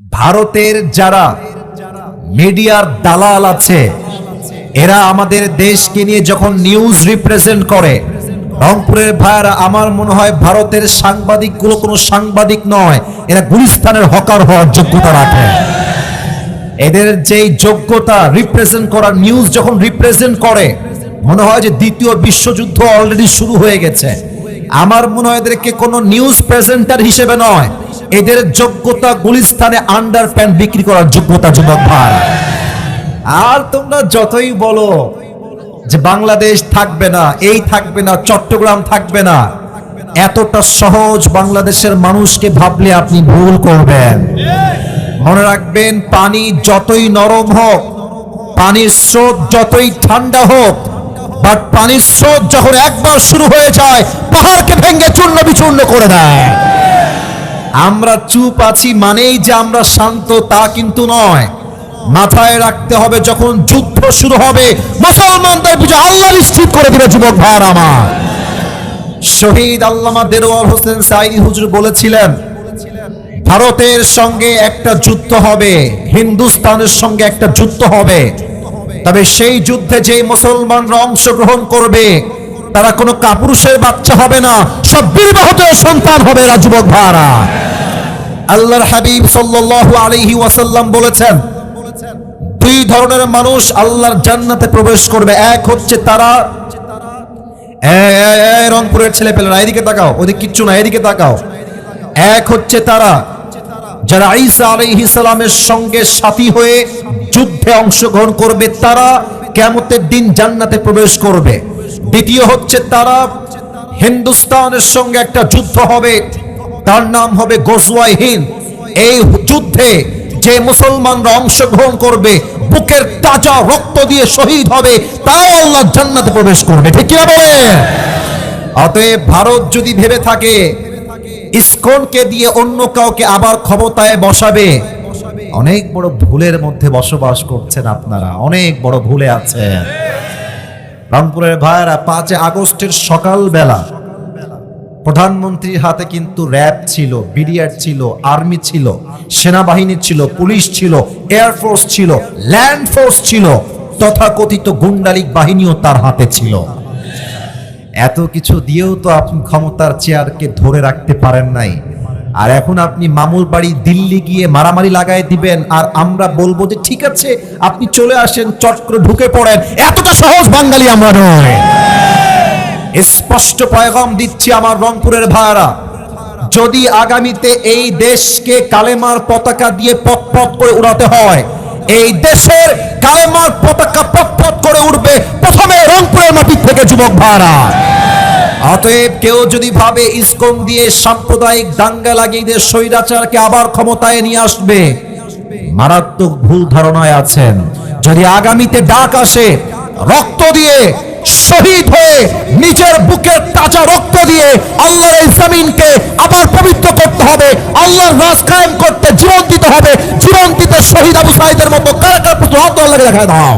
ভারতের যারা মিডিয়ার দালাল আছে, এরা আমাদের দেশকে নিয়ে যখন নিউজ রিপ্রেজেন্ট করে, রংপুরের ভাইয়ারা, আমার মনে হয় ভারতের সাংবাদিকগুলো কোনো সাংবাদিক নয়, এরা গুলিস্তানের হকার হওয়ার যোগ্যতা রাখে। এদের যেই যোগ্যতা রিপ্রেজেন্ট করার নিউজ যখন রিপ্রেজেন্ট করে, মনে হয় যে দ্বিতীয় বিশ্বযুদ্ধ অলরেডি শুরু হয়ে গেছে। আমার মনে হয় এদেরকে কোনো নিউজ প্রেজেন্টার হিসেবে নয়। এদের যোগ্যতা গুলিস্তানে আন্ডার প্যান্ট বিক্রি করার যোগ্যতা, যুবক ভাই। আর তোমরা যতই বলো যে বাংলাদেশ থাকবে না, এই থাকবে না, চট্টগ্রাম থাকবে না, এতটা সহজ বাংলাদেশের মানুষকে ভাবলে আপনি ভুল করবেন। মনে রাখবেন, পানি যতই নরম হোক, পানির স্রোত যতই ঠান্ডা হোক বাট পানির স্রোত যখন একবার শুরু হয়ে যায়, পাহাড়কে ভেঙে চূর্ণ বিচূর্ণ করে দেয়। আমরা চুপ আছি মানেই যে আমরা শান্ত, তা কিন্তু নয়। মাথায় রাখতে হবে যখন যুদ্ধ শুরু হবে, মুসলমানদের বিজয় আল্লাহ নিশ্চিত করে দিবে, যুবক ভাইয়ার আমার। শহীদ আল্লামা দেরোয়ার হোসেন সাইদি হুজুর বলেছিলেন, ভারতের সঙ্গে একটা যুদ্ধ হবে, হিন্দুস্তানের সঙ্গে একটা যুদ্ধ হবে। তবে সেই যুদ্ধে যে মুসলমানরা অংশগ্রহণ করবে, তারা কোনো কাপুরুষের বাচ্চা হবে না, সব বিবাহত সন্তান হবে এরা যুবক ভাড়া আল্লাহর হাবিব সাল্লাল্লাহু আলাইহি ওয়াসাল্লাম বলেছেন, দুই ধরনের মানুষ আল্লাহর জান্নাতে প্রবেশ করবে। এক হচ্ছে তারা রংপুরের ছেলে পেলে না এদিকে তাকাও, ওদিকে কিচ্ছু না, এদিকে তাকাও। এক হচ্ছে তারা যারা ঈসা আলাইহিস সালামের সঙ্গে সাথী হয়ে যুদ্ধে অংশগ্রহণ করবে, তারা কেমতের দিন জান্নাতে প্রবেশ করবে। দ্বিতীয় হচ্ছে তারা হিন্দুস্তানের সঙ্গে একটা যুদ্ধ হবে, তার নাম হবে গোসওয়াই হিন্দ। এই যুদ্ধে যে মুসলমানরা অংশগ্রহণ করবে, বুকের তাজা রক্ত দিয়ে শহীদ হবে তাও আল্লাহ জান্নাতে প্রবেশ করবে। ঠিক কিনা বলে অতএব ভারত যদি ভেবে থাকে ইসকনকে দিয়ে অন্য কাউকে আবার ক্ষমতায় বসাবে। অনেক বড় ভুলের মধ্যে বসবাস করছেন আপনারা। অনেক বড় ভুলে আছেন। রংপুরের ভাইয়েরা পাঁচে আগস্টের সকালবেলা প্রধানমন্ত্রীর হাতে কিন্তু র্যাব ছিল, বিডিআর ছিল, আর্মি ছিল, সেনাবাহিনী ছিল, পুলিশ ছিল এয়ারফোর্স ছিল, ল্যান্ড ফোর্স ছিল, তথাকথিত গুন্ডালিক বাহিনীও তার হাতে ছিল। এত কিছু দিয়েও তো আপনি ক্ষমতার চেয়ারকে ধরে রাখতে পারেন নাই। আর এখন আপনি মামুর বাড়ি দিল্লি গিয়ে মারামারি লাগাই দিবেন, আর আমরা বলব যে ঠিক আছে, আপনি চলে আসেন, চট ঢুকে পড়েন। এতটা সহজ বাঙালি আমরা নয়। স্পষ্ট পয়গাম দিচ্ছি আমার রংপুরের ভাড়া যদি আগামীতে এই দেশকে কালেমার পতাকা দিয়ে পথ পথ করে উড়াতে হয় এই দেশের কালেমার পতাকা পথ পথ করে উঠবে প্রথমে রংপুরের মাটি থেকে যুবক ভাইয়ারা অতএব কেউ যদি ভাবে ইসকন দিয়ে সাম্প্রদায়িক দাঙ্গা লাগিয়ে দিয়ে স্বৈরাচারকে আবার ক্ষমতায় নিয়ে আসবে, মারাত্মক ভুল ধারণায় আছেন। যদি আগামীতে ডাক আসে, রক্ত দিয়ে শহীদ হয়ে নিজের বুকের তাজা রক্ত দিয়ে আল্লাহর এই জমিনকে আবার পবিত্র করতে হবে, আল্লাহর রাজ কায়েম করতে জীবন দিতে হবে দিতে শহীদ আবু সাইদের মতো কারা কারা প্রতি হাত আল্লাহকে দেখায় দাও।